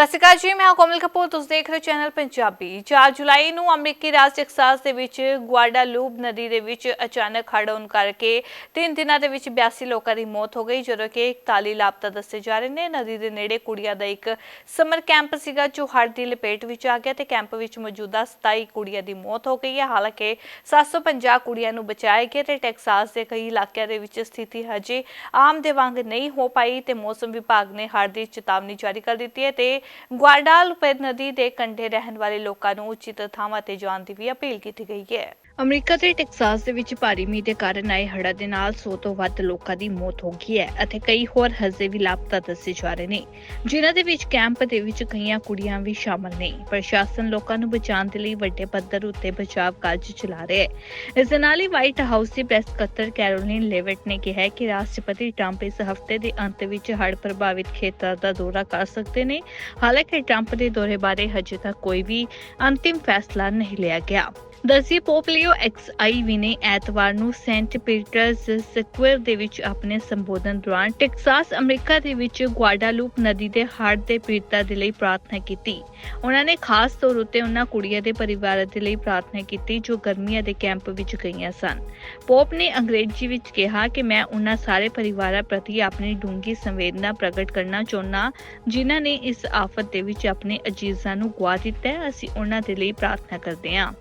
ਸਤਿ ਸ਼੍ਰੀ ਅਕਾਲ ਜੀ, ਮੈਂ ਹਾਂ ਕੋਮਲ ਕਪੂਰ, ਤੁਸੀਂ ਦੇਖ ਰਹੇ ਹੋ ਚੈਨਲ ਪੰਜਾਬੀ। 4 ਜੁਲਾਈ ਨੂੰ ਅਮਰੀਕੀ ਰਾਜ ਟੈਕਸਾਸ ਦੇ ਵਿੱਚ ਗੁਆਡਾਲੂਪ ਨਦੀ ਦੇ ਵਿੱਚ ਅਚਾਨਕ ਹੜ੍ਹ ਆਉਣ ਕਰਕੇ ਤਿੰਨ ਦਿਨਾਂ ਦੇ ਵਿੱਚ 82 ਲੋਕਾਂ ਦੀ ਮੌਤ ਹੋ ਗਈ, ਜਦੋਂ ਕਿ 41 ਲਾਪਤਾ ਦੱਸੇ ਜਾ ਰਹੇ ਨੇ। ਨਦੀ ਦੇ ਨੇੜੇ ਕੁੜੀਆਂ ਦਾ ਇੱਕ ਸਮਰ ਕੈਂਪ ਸੀਗਾ, ਜੋ ਹੜ੍ਹ ਦੀ ਲਪੇਟ ਵਿੱਚ ਆ ਗਿਆ ਤੇ ਕੈਂਪ ਵਿੱਚ ਮੌਜੂਦਾ 27 ਕੁੜੀਆਂ ਦੀ ਮੌਤ ਹੋ ਗਈ ਹੈ। ਹਾਲਾਂਕਿ 750 ਕੁੜੀਆਂ ਨੂੰ ਬਚਾਇਆ ਗਿਆ ਤੇ ਟੈਕਸਾਸ ਦੇ ਕਈ ਇਲਾਕਿਆਂ ਦੇ ਵਿੱਚ ਸਥਿਤੀ ਹਜੇ ਆਮ ਦੇ ਵਾਂਗ ਨਹੀਂ ਹੋ ਪਾਈ ਤੇ ਮੌਸਮ ਵਿਭਾਗ ਨੇ ਹੜ੍ਹ ਦੀ ਚੇਤਾਵਨੀ ਜਾਰੀ ਕਰ ਦਿੱਤੀ ਹੈ ਤੇ ਗੁਆਡਾਲੂਪੇ ਨਦੀ ਦੇ ਕੰਢੇ ਰਹਿਣ ਵਾਲੇ ਲੋਕਾਂ ਨੂੰ ਉਚਿਤ ਥਾਵਾਂ ਤੇ ਜਾਣ ਦੀ ਵੀ ਅਪੀਲ ਕੀਤੀ ਗਈ ਹੈ। ਅਮਰੀਕਾ ਦੇ ਟੈਕਸਾਸ ਦੇ ਵਿੱਚ ਭਾਰੀ ਮੀਂਹ ਦੇ ਕਾਰਨ ਆਏ ਹੜ੍ਹਾਂ ਦੇ ਨਾਲ 100 ਤੋਂ ਵੱਧ ਲੋਕਾਂ ਦੀ ਮੌਤ ਹੋ ਗਈ ਹੈ ਅਤੇ ਕਈ ਹੋਰ ਹਜੇ ਵੀ ਲਾਪਤਾ ਦੱਸੇ ਜਾ ਰਹੇ ਨੇ। ਜਿਨ੍ਹਾਂ ਦੇ ਵਿੱਚ ਕੈਂਪ ਦੇ ਵਿੱਚ ਕਈਆਂ ਕੁੜੀਆਂ ਵੀ ਸ਼ਾਮਲ ਨੇ। ਪ੍ਰਸ਼ਾਸਨ ਲੋਕਾਂ ਨੂੰ ਬਚਾਉਣ ਦੇ ਲਈ ਵੱਡੇ ਪੱਧਰ ਉੱਤੇ ਬਚਾਅ ਕਾਰਜ ਚਲਾ ਰਿਹਾ ਹੈ। ਇਸ ਦੇ ਨਾਲ ਹੀ ਵਾਈਟ ਹਾਊਸ ਦੀ ਪ੍ਰੈਸ ਸਕੱਤਰ ਕੈਰੋਲਿਨ ਲੇਵਿਟ ਨੇ ਕਿਹਾ ਕਿ ਰਾਸ਼ਟਰਪਤੀ ਟਰੰਪ ਇਸ ਹਫ਼ਤੇ ਦੇ ਅੰਤ ਵਿੱਚ ਹੜ੍ਹ ਪ੍ਰਭਾਵਿਤ ਖੇਤਰਾਂ ਦਾ ਦੌਰਾ ਕਰ ਸਕਦੇ ਨੇ। ਹਾਲਾਂਕਿ ਟਰੰਪ ਦੇ ਦੌਰੇ ਬਾਰੇ ਹਜੇ ਤੱਕ ਕੋਈ ਵੀ ਅੰਤਿਮ ਫੈਸਲਾ ਨਹੀਂ ਲਿਆ ਗਿਆ। ਦਰਸੀ ਪੋਪ ਲਿਓ ਨੇ ਐਤਵਾਰ ਨੂੰ ਸੈਂਟ ਪੀਟਰਸ ਸਕੁਅਰ ਦੇ ਵਿੱਚ ਆਪਣੇ ਸੰਬੋਧਨ ਦੌਰਾਨ ਟੈਕਸਾਸ ਅਮਰੀਕਾ ਦੇ ਵਿੱਚ ਗੁਆਡਾਲੂਪ ਨਦੀ ਦੇ ਹੜ੍ਹ ਦੇ ਪੀੜਤਾਂ ਦੇ ਲਈ ਪ੍ਰਾਰਥਨਾ ਕੀਤੀ। ਉਹਨਾਂ ਨੇ ਖਾਸ ਤੌਰ ਉੱਤੇ ਉਹਨਾਂ ਕੁੜੀਆਂ ਦੇ ਪਰਿਵਾਰਾਂ ਦੇ ਲਈ ਪ੍ਰਾਰਥਨਾ ਕੀਤੀ ਜੋ ਗਰਮੀਆਂ ਦੇ ਕੈਂਪ ਵਿੱਚ ਗਈਆਂ ਸਨ। ਪੋਪ ਨੇ ਅੰਗਰੇਜ਼ੀ ਵਿੱਚ ਕਿਹਾ ਕਿ ਮੈਂ ਉਹਨਾਂ ਸਾਰੇ ਪਰਿਵਾਰਾਂ ਪ੍ਰਤੀ ਆਪਣੀ ਡੂੰਘੀ ਸੰਵੇਦਨਾ ਪ੍ਰਗਟ ਕਰਨਾ ਚਾਹੁੰਦਾ, ਜਿਨ੍ਹਾਂ ਨੇ ਇਸ ਆਫਤ ਦੇ ਵਿੱਚ ਆਪਣੇ ਅਜੀਜ਼ਾਂ ਨੂੰ ਗੁਆ ਦਿੱਤਾ ਹੈ। ਅਸੀਂ ਉਹਨਾਂ ਦੇ ਲਈ ਪ੍ਰਾਰਥਨਾ ਕਰਦੇ ਹਾਂ।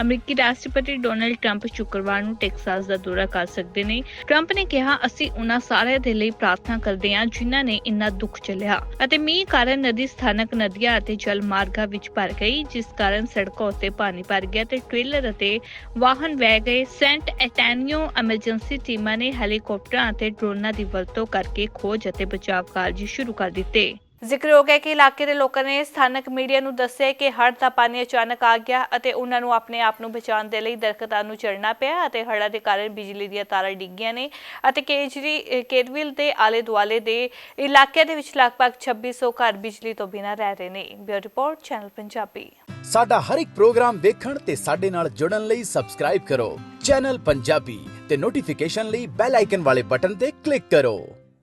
ਅਮਰੀਕੀ ਰਾਸ਼ਟਰਪਤੀ ਡੋਨਲਡ ਟਰੰਪ ਸ਼ੁੱਕਰਵਾਰ ਨੂੰ ਟੈਕਸਾਸ ਦਾ ਦੌਰਾ ਕਰ ਸਕਦੇ ਨੇ। ਟਰੰਪ ਨੇ ਕਿਹਾ, ਅਸੀਂ ਉਹਨਾਂ ਸਾਰਿਆਂ ਦੇ ਲਈ ਪ੍ਰਾਰਥਨਾ ਕਰਦੇ ਹਾਂ ਜਿਨ੍ਹਾਂ ਨੇ ਇੰਨਾ ਦੁੱਖ ਝੱਲਿਆ ਅਤੇ ਮੀਂਹ ਕਾਰਨ ਨਦੀ ਸਥਾਨਕ ਨਦੀਆਂ ਅਤੇ ਜਲ ਮਾਰਗਾਂ ਵਿੱਚ ਭਰ ਗਈ, ਜਿਸ ਕਾਰਨ ਸੜਕਾਂ ਉੱਤੇ ਪਾਣੀ ਭਰ ਗਿਆ ਤੇ ਟ੍ਰੇਲਰ ਅਤੇ ਵਾਹਨ ਵਹਿ ਗਏ। ਸੈਂਟ ਐਟੈਨੀਓ ਐਮਰਜੈਂਸੀ ਟੀਮਾਂ ਨੇ ਹੈਲੀਕਾਪਟਰਾਂ ਅਤੇ ਡਰੋਨਾਂ ਦੀ ਵਰਤੋਂ ਕਰਕੇ ਖੋਜ ਅਤੇ ਬਚਾਅ ਕਾਰਜ ਸ਼ੁਰੂ ਕਰ ਦਿੱਤੇ। ਜ਼ਿਕਰਯੋਗ ਹੈ ਕਿ ਇਲਾਕੇ ਦੇ ਲੋਕਾਂ ਨੇ ਸਥਾਨਕ ਮੀਡੀਆ ਨੂੰ ਦੱਸਿਆ ਕਿ ਹੜ੍ਹ ਦਾ ਪਾਣੀ ਅਚਾਨਕ ਆ ਗਿਆ ਅਤੇ ਉਹਨਾਂ ਨੂੰ ਆਪਣੇ ਆਪ ਨੂੰ ਬਚਾਉਣ ਦੇ ਲਈ ਦਰਖਤਾਂ ਨੂੰ ਚੜ੍ਹਨਾ ਪਿਆ ਅਤੇ ਹੜ੍ਹਾਂ ਦੇ ਕਾਰਨ ਬਿਜਲੀ ਦੀਆਂ ਤਾਰਾਂ ਡਿੱਗੀਆਂ ਨੇ ਅਤੇ ਕੇਜਰੀ ਕੇਰਵਿਲ ਦੇ ਆਲੇ ਦੁਆਲੇ ਦੇ ਇਲਾਕਿਆਂ ਦੇ ਵਿੱਚ ਲਗਭਗ 2600 ਘਰ ਬਿਜਲੀ ਤੋਂ ਬਿਨਾਂ ਰਹਿ ਰਹੇ ਨੇ। Bureau report, channel Punjabi. ਸਾਡਾ ਹਰ ਇੱਕ ਪ੍ਰੋਗਰਾਮ ਦੇਖਣ ਤੇ ਸਾਡੇ ਨਾਲ ਜੁੜਨ ਲਈ ਸਬਸਕ੍ਰਾਈਬ ਕਰੋ। ਚੈਨਲ ਪੰਜਾਬੀ ਤੇ ਨੋਟੀਫਿਕੇਸ਼ਨ ਲਈ ਬੈਲ ਆਈਕਨ ਵਾਲੇ ਬਟਨ ਤੇ ਕਲਿੱਕ ਕਰੋ।